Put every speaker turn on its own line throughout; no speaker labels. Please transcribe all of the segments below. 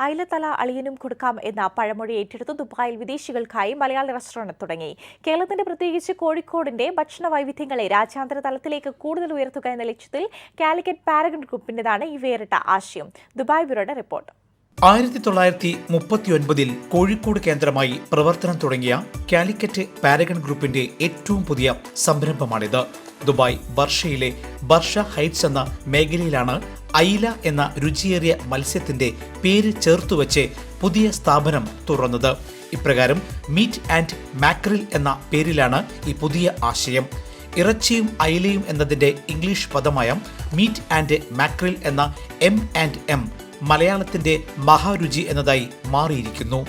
അയലത്തല അളിയനും കൊടുക്കാം എന്ന പഴമൊഴി ഏറ്റെടുത്ത് ദുബായിൽ വിദേശികൾക്കായി മലയാളി റെസ്റ്റോറന്റ് തുടങ്ങി. കേരളത്തിന്റെ പ്രത്യേകിച്ച് കോഴിക്കോടിന്റെ ഭക്ഷണ വൈവിധ്യങ്ങളെ രാജ്യാന്തര തലത്തിലേക്ക് കൂടുതൽ ഉയർത്തുക എന്ന ലക്ഷ്യത്തിൽ കാലിക്കറ്റ് പാരഗൺ ഗ്രൂപ്പിന്റേതാണ് ഈ വേറിട്ട ആശയം. ദുബായ് ബ്യൂറോയുടെ റിപ്പോർട്ട്.
ആയിരത്തി തൊള്ളായിരത്തി മുപ്പത്തിയൊൻപതിൽ കോഴിക്കോട് കേന്ദ്രമായി പ്രവർത്തനം തുടങ്ങിയ കാലിക്കറ്റ് പാരഗൺ ഗ്രൂപ്പിന്റെ ഏറ്റവും പുതിയ സംരംഭമാണിത്. ദുബായ് ബർഷയിലെ ബർഷ ഹൈറ്റ്സ് എന്ന മേഖലയിലാണ് ഐല എന്ന രുചിയേറിയ മത്സ്യത്തിന്റെ പേര് ചേർത്തുവച്ച് പുതിയ സ്ഥാപനം തുറന്നത്. ഇപ്രകാരം മീറ്റ് ആൻഡ് മാക്രിൽ എന്ന പേരിലാണ് ഈ പുതിയ ആശയം. ഇറച്ചിയും അയിലയും എന്നതിന്റെ ഇംഗ്ലീഷ് പദമായ മീറ്റ് ആൻഡ് മാക്രിൽ എന്ന എം ആൻഡ് എം മലയാളത്തിന്റെ മഹാരുചി എന്നതായി മാറിയിരിക്കുന്നു.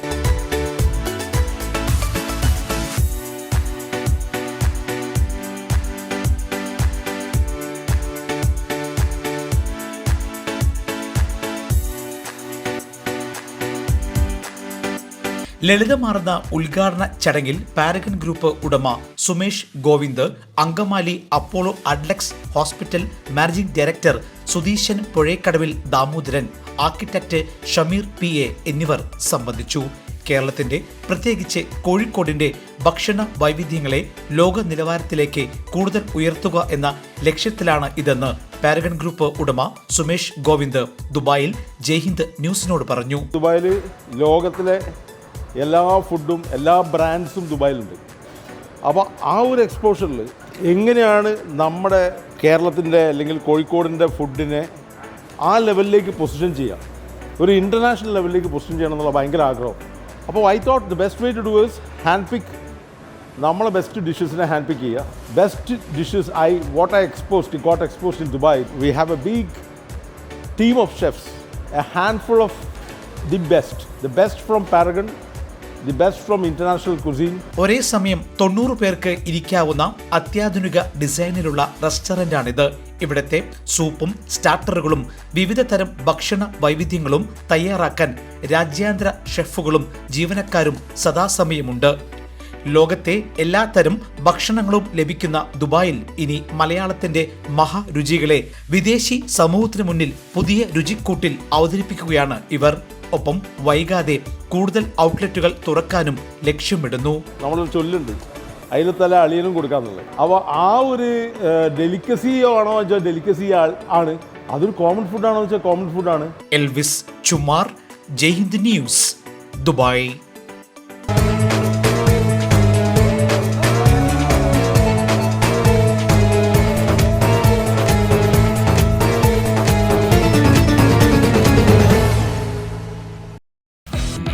ലളിതമാർന്ന ഉദ്ഘാടന ചടങ്ങിൽ പാരഗൺ ഗ്രൂപ്പ് ഉടമ Sumesh Govind Angamaly Apollo Adlux hospital managing director Sudheeshan പുഴയക്കടവിൽ Damodaran architect Shameer P A എന്നിവർ സംബന്ധിച്ചു. കേരളത്തിന്റെ പ്രത്യേകിച്ച് കോഴിക്കോടിന്റെ ഭക്ഷണ വൈവിധ്യങ്ങളെ ലോക നിലവാരത്തിലേക്ക് കൂടുതൽ ഉയർത്തുക എന്ന ലക്ഷ്യത്തിലാണ് ഇതെന്ന് പാരഗൺ ഗ്രൂപ്പ് ഉടമ സുമേഷ് ഗോവിന്ദ് ദുബായിൽ ജയ്ഹിന്ദ് ന്യൂസിനോട് പറഞ്ഞു.
ദുബായിൽ ലോകത്തിലെ എല്ലാ ഫുഡും എല്ലാ ബ്രാൻഡ്സും ദുബായിലുണ്ട്. അപ്പോൾ ആ ഒരു എക്സ്പോഷറിൽ എങ്ങനെയാണ് നമ്മുടെ കേരളത്തിന്റെ അല്ലെങ്കിൽ കോഴിക്കോടിന്റെ ഫുഡിനെ ആ ലെവലിലേക്ക് പൊസിഷൻ ചെയ്യാം? ഒരു ഇന്റർനാഷണൽ ലെവലിലേക്ക് പൊസിഷൻ ചെയ്യണം എന്നുള്ള ഭയങ്കര ആഗ്രഹം. അപ്പോൾ I thought the best way to do is hand pick നമ്മളെ ബെസ്റ്റ് ഡിഷസിനെ ഹാൻഡ് പിക്ക് ചെയ്യുക. Best dishes I what I exposed got exposed in Dubai we have a big team of chefs a handful of the best the best from Paragon, the best from international cuisine
ഒരേ സമയം തൊണ്ണൂറ് പേർക്ക് ഇരിക്കാവുന്ന അത്യാധുനിക ഡിസൈനിലുള്ള റെസ്റ്റോറന്റാണിത്. ഇവിടത്തെ സൂപ്പും സ്റ്റാർട്ടറുകളും വിവിധ തരം ഭക്ഷണ വൈവിധ്യങ്ങളും തയ്യാറാക്കാൻ രാജ്യാന്തര ഷെഫുകളും ജീവനക്കാരും സദാസമയമുണ്ട്. ലോകത്തെ എല്ലാത്തരം ഭക്ഷണങ്ങളും ലഭിക്കുന്ന ദുബായിൽ ഇനി മലയാളത്തിന്റെ മഹാരുചികളെ വിദേശി സമൂഹത്തിന് മുന്നിൽ പുതിയ രുചിക്കൂട്ടിൽ അവതരിപ്പിക്കുകയാണ് ഇവർ. ഒപ്പം വൈകാതെ കൂടുതൽ ഔട്ട്ലെറ്റുകൾ തുറക്കാനും ലക്ഷ്യമിടുന്നു.
നമ്മളൊരു ചൊല്ലുണ്ട്. അതിലത്തല അളിയനും കൊടുക്കാന്നുള്ളത്. അപ്പോൾ ആ ഒരു ഡെലിക്കസിയോ ആണോ വെച്ചാൽ ഡെലിക്കസി ആണ്. അതൊരു കോമൺ ഫുഡ് ഫുഡാണോ വെച്ചാൽ കോമൺ ഫുഡ് ആണ്.
Elvis Chumar Jaihind news Dubai.